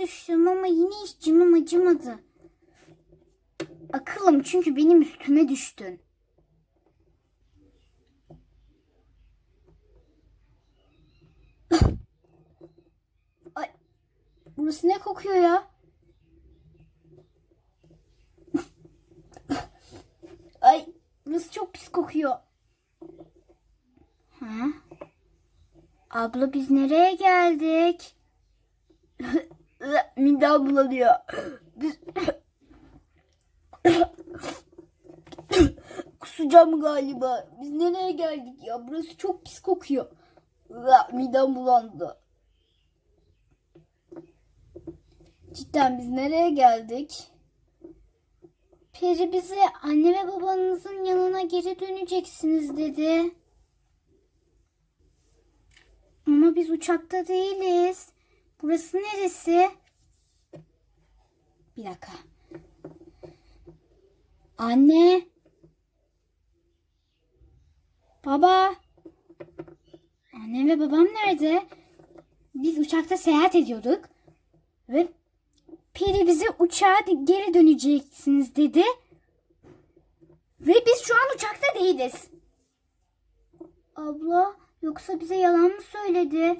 düştüm ama yine hiç canım acımadı. Akıllım çünkü benim üstüme düştün. Ay, burası ne kokuyor ya? Ay, burası çok pis kokuyor. Ha? Abla biz nereye geldik? Midem bulanıyor. Kusacağım galiba. Biz nereye geldik ya? Burası çok pis kokuyor. Midem bulandı. Cidden biz nereye geldik? Peri bize anne ve babanızın yanına geri döneceksiniz dedi. Ama biz uçakta değiliz. Burası neresi? Bir dakika. Anne. Baba. Annem ve babam nerede? Biz uçakta seyahat ediyorduk. Ve Peri bize uçağa geri döneceksiniz dedi. Ve biz şu an uçakta değiliz. Abla yoksa bize yalan mı söyledi?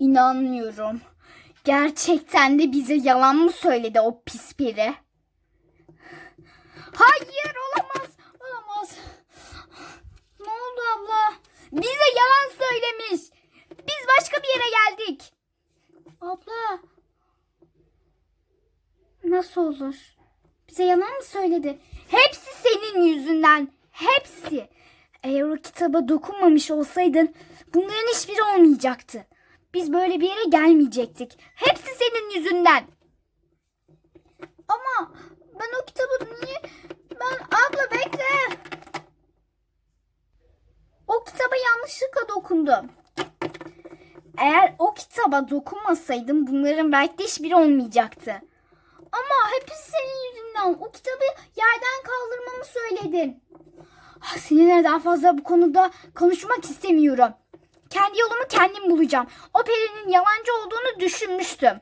İnanmıyorum. Gerçekten de bize yalan mı söyledi o pis peri? Hayır olamaz. Olamaz. Ne oldu abla? Bize yalan söylemiş. Biz başka bir yere geldik. Abla. Nasıl olur? Bize yalan mı söyledi? Hepsi senin yüzünden. Hepsi. Eğer o kitaba dokunmamış olsaydın bunların hiçbiri olmayacaktı. Biz böyle bir yere gelmeyecektik. Hepsi senin yüzünden. Ama ben o kitabı niye... Ben abla bekle. O kitaba yanlışlıkla dokundum. Eğer o kitaba dokunmasaydım bunların belki de hiçbiri olmayacaktı. Ama hepsi senin yüzünden. O kitabı yerden kaldırmamı söyledin. Ah, Seninle daha fazla bu konuda konuşmak istemiyorum. Kendi yolumu kendim bulacağım. O perinin yalancı olduğunu düşünmüştüm.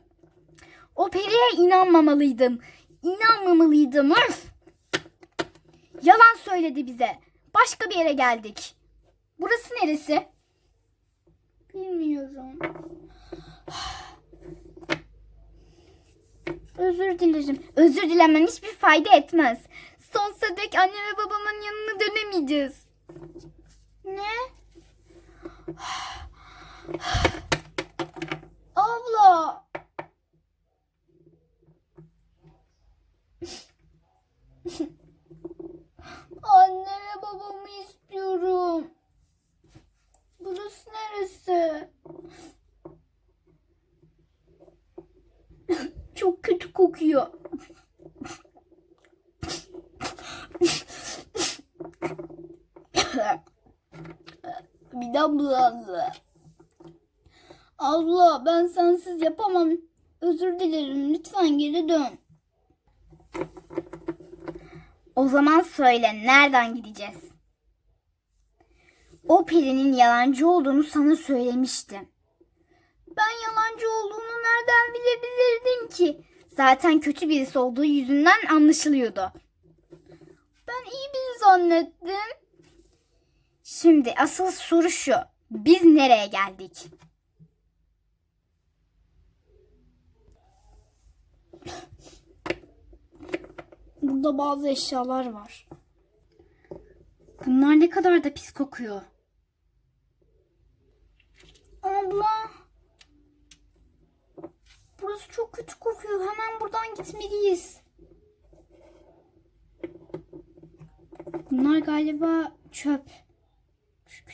O periye inanmamalıydım. İnanmamalıydım. Öf! Yalan söyledi bize. Başka bir yere geldik. Burası neresi? Bilmiyorum. Özür dilerim. Özür dilemen hiçbir fayda etmez. Sonsuza dek anne ve babamın yanına dönemeyeceğiz. Ne? Abla. Anne ve babamı istiyorum. Burası neresi? Çok kötü kokuyor. Midem bulandı. Abla ben sensiz yapamam. Özür dilerim. Lütfen geri dön. O zaman söyle nereden gideceğiz? O perinin yalancı olduğunu sana söylemiştim. Ben yalancı olduğunu nereden bilebilirdim ki? Zaten kötü birisi olduğu yüzünden anlaşılıyordu. Ben iyi biri zannettim. Şimdi asıl soru şu. Biz nereye geldik? Burada bazı eşyalar var. Bunlar ne kadar da pis kokuyor. Abla. Burası çok kötü kokuyor. Hemen buradan gitmeliyiz. Bunlar galiba çöp.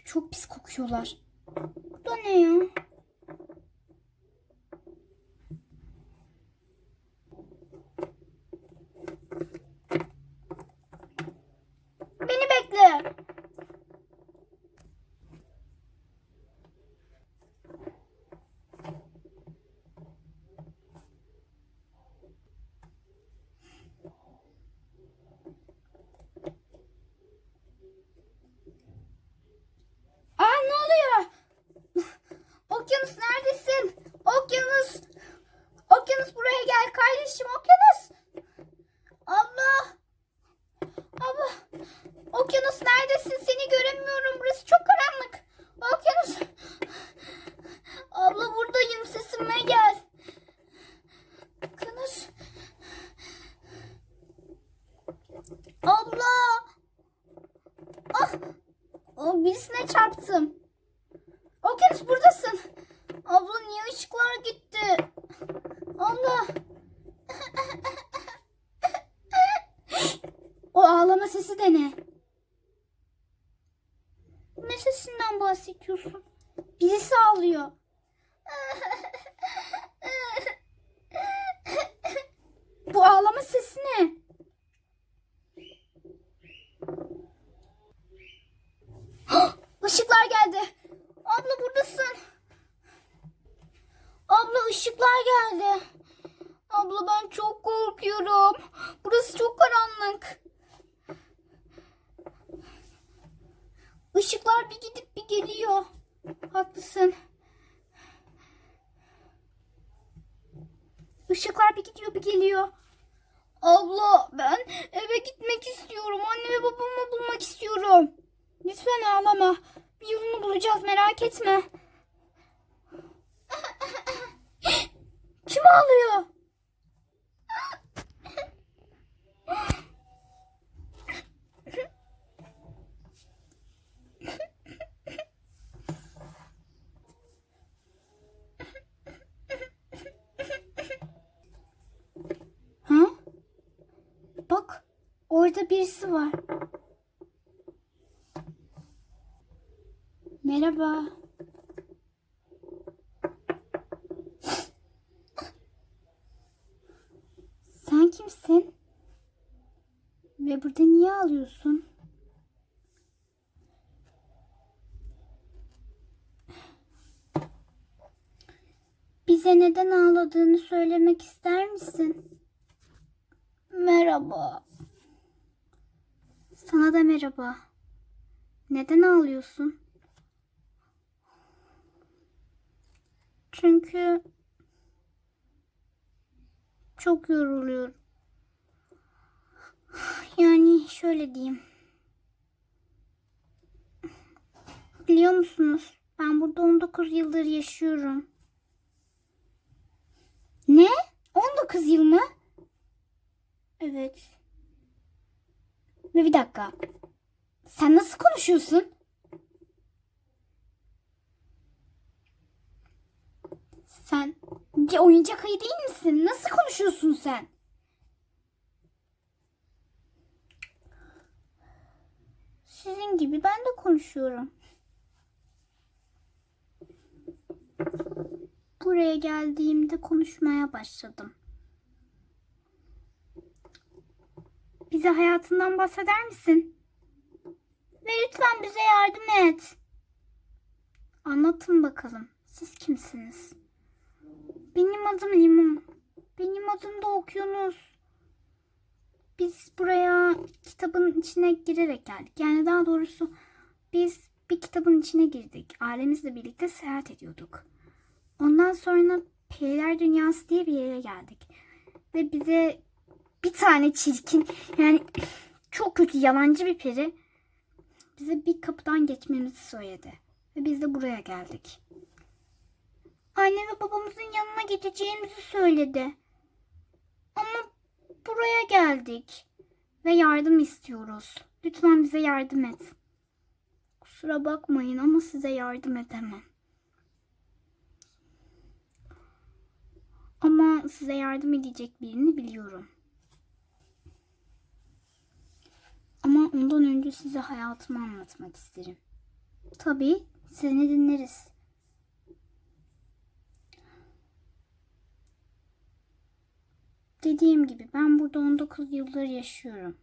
Çok pis kokuyorlar. Bu da ne ya? Okyanus neredesin? Okyanus. Okyanus buraya gel kardeşim Okyanus. Abla. Abla. Okyanus neredesin? Seni göremiyorum. Burası çok karanlık. Okyanus. Abla buradayım. Sesime gel. Okyanus. Abla. Ah. Oh, birisine çarptım. Ağlama sesi de ne? Ne sesinden bahsediyorsun? Birisi ağlıyor. Bu ağlama sesi ne? Işıklar geldi. Abla buradasın. Abla ışıklar geldi. Abla ben çok korkuyorum. Burası çok karanlık. Işıklar bir gidip bir geliyor. Haklısın. Işıklar bir gidiyor bir geliyor. Abla ben eve gitmek istiyorum. Anne ve babamı bulmak istiyorum. Lütfen ağlama. Bir yolunu bulacağız merak etme. Kim ağlıyor? Ha? Bak orada birisi var. Merhaba. Sen kimsin? Ve burada niye ağlıyorsun? Bize neden ağladığını söylemek ister misin? Merhaba. Sana da merhaba. Neden ağlıyorsun? Çünkü çok yoruluyorum. Yani şöyle diyeyim. Biliyor musunuz? Ben burada 19 yıldır yaşıyorum. Ne? 19 yıl mı? Evet. Bir dakika. Sen nasıl konuşuyorsun? Sen bir oyuncak ayı değil misin? Nasıl konuşuyorsun sen? Sizin gibi ben de konuşuyorum. Buraya geldiğimde konuşmaya başladım. Bize hayatından bahseder misin? Ve lütfen bize yardım et. Anlatın bakalım. Siz kimsiniz? Benim adım Limon. Benim adım da Okyanus. Biz buraya kitabın içine girerek geldik. Yani daha doğrusu biz bir kitabın içine girdik. Ailemizle birlikte seyahat ediyorduk. Ondan sonra Periler Dünyası diye bir yere geldik. Ve bize bir tane çirkin yani çok kötü yalancı bir peri bize bir kapıdan geçmemizi söyledi. Ve biz de buraya geldik. Anne ve babamızın yanına gideceğimizi söyledi. Ama buraya geldik. Ve yardım istiyoruz. Lütfen bize yardım et. Kusura bakmayın ama size yardım edemem. Ama size yardım edecek birini biliyorum. Ama ondan önce size hayatımı anlatmak isterim. Tabii seni dinleriz. Dediğim gibi ben burada 19 yıldır yaşıyorum.